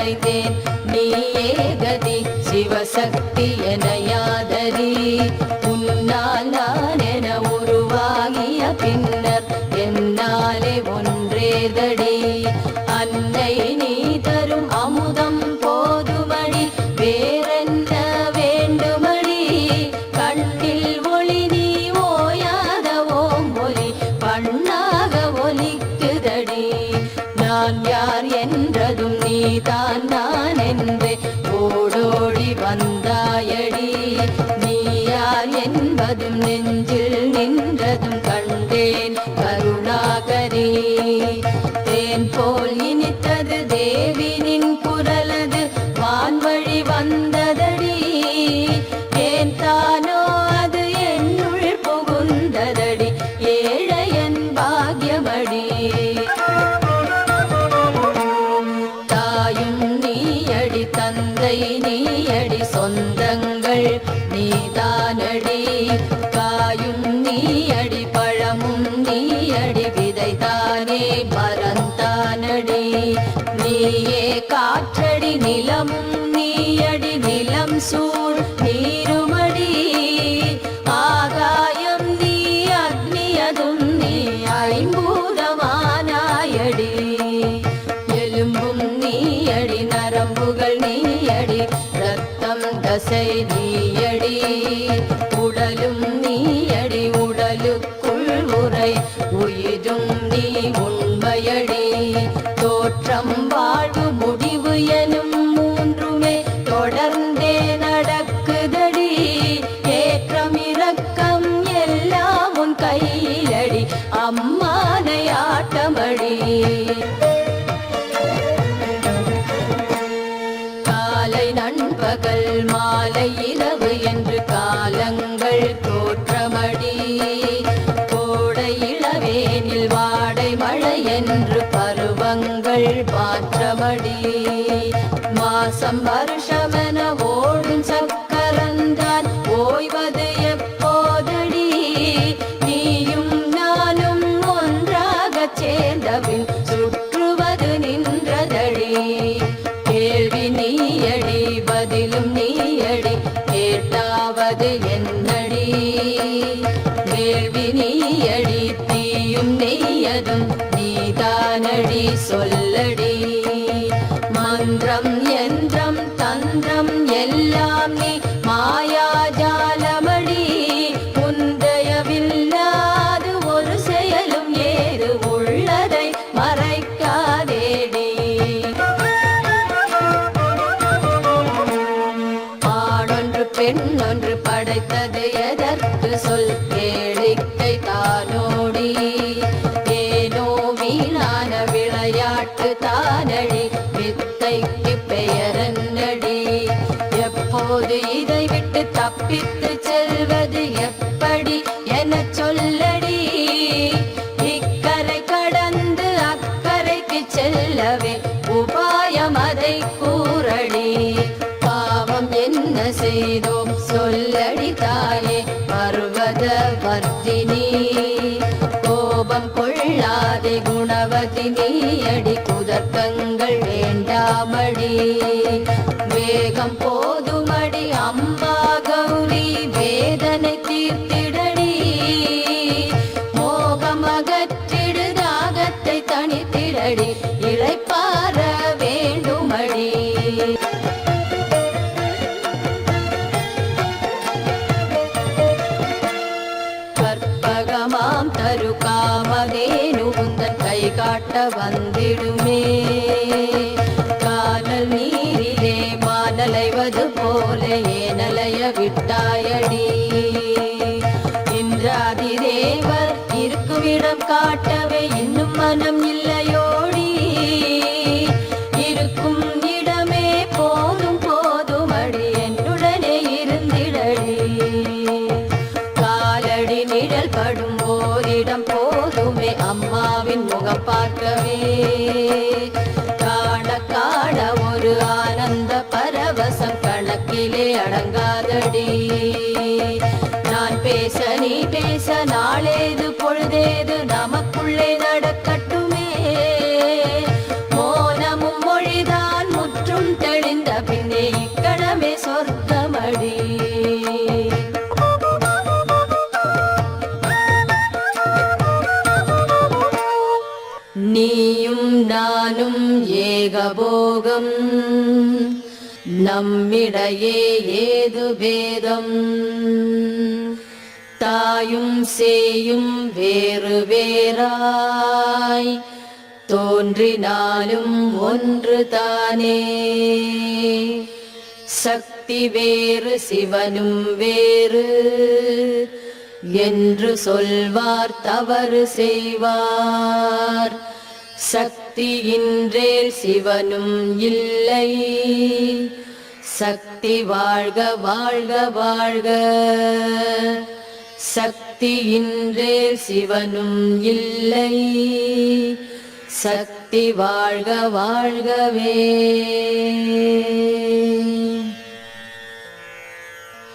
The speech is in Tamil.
அடைந்தேன் நீயே கதி சிவசக்தி என யாதரி உன்னால் நான் என உருவாகிய பின்னர் என்னாலே ஒன்றேதடி. அன்னை நீ தரும் அமுதம் போதுமடி வேறென்ன வேண்டுமடி? கண்ணில் ஒளி நீ ஓயாத ஓம் ஒலி பண்ணாக ஒலிக்குதடி. நான் யார் என்றதும் நீதான் நான் என்று ஓடோடி வந்தாயடி. நீ யார் என்பதும் நெஞ்சில் நின்றதும் கண்டேன். தந்தை நீயடி சொந்தங்கள் நீதானடி. காயும் நீயடி பழமும் நீயடி விதைதானே மறந்தானடி. நீயே காற்றடி நிலமும் நீயடி நிலம் சூ ரத்தம் நீயடி உடலும் நீயடி உடலுக்குள் முறை உயிரும் நீ உண்மையடி. தோற்றம் வாழ்வு முடிவு எனும் மூன்றுமே தொடர்ந்தே நடக்குதடி. ஏற்றம் இறக்கம் எல்லாம் உன் கையிலடி அம்மானை ஆட்டமடி. என்று பருவங்கள் மாற்றமடி. மாசம் வருஷமென ஓடும் சக்கரந்தான் ஓய்வது எப்போதடி. நீயும் நானும் ஒன்றாக சேர்ந்தபின் சுற்றுவது நின்றதடி. கேள்வி நீயடி பதிலும் நீயடி கேட்டாவது என் யந்திரம் தந்திரம் எல்லாம் நீ மாயாஜாலமடி உந்தயவில்லாது ஒரு செயலும் ஏது உள்ளதை மறைக்காதேடி ஆணொன்று பெண்ணொன்று படைத்தது எதற்கு சொல்? என்ன செய்தோம் சொல்லடி தாயே பர்வத வர்த்தினி கோபம் கொள்ளாதே குணவதி நீயடி குதர்க்கங்கள் வேண்டாமடி. வேகம் போதுமடி அம்மா கௌரி வேதனை தீர்த்திடடி. மோகம் அகற்றிடு தாகத்தை தனித்திடடி இழைப்பா வந்திடுமே. கானல் நீரிலே மானலைவது போல ஏனலைய விட்டாயடி. இன்றாதி தேவர் இருக்குமிடம் காட்டவே இன்னும் மனம் இல்லை. பார்க்கவே. காண காண ஒரு ஆனந்த பரவசம் கணக்கிலே அடங்காதடி. யோகம். நம்மிடையே ஏது பேதம்? தாயும் சேயும் வேறு வேறாய். தோன்றினாலும் ஒன்று தானே. சக்தி வேறு சிவனும் வேறு. என்று சொல்வார் தவறு செய்வார். சக்தி சக்தியின்றேல் சிவனும் இல்லை. சக்தி வாழ்க வாழ்க வாழ்க. சக்தி சக்தியின்றேல் சிவனும் இல்லை. சக்தி வாழ்க வாழ்கவே.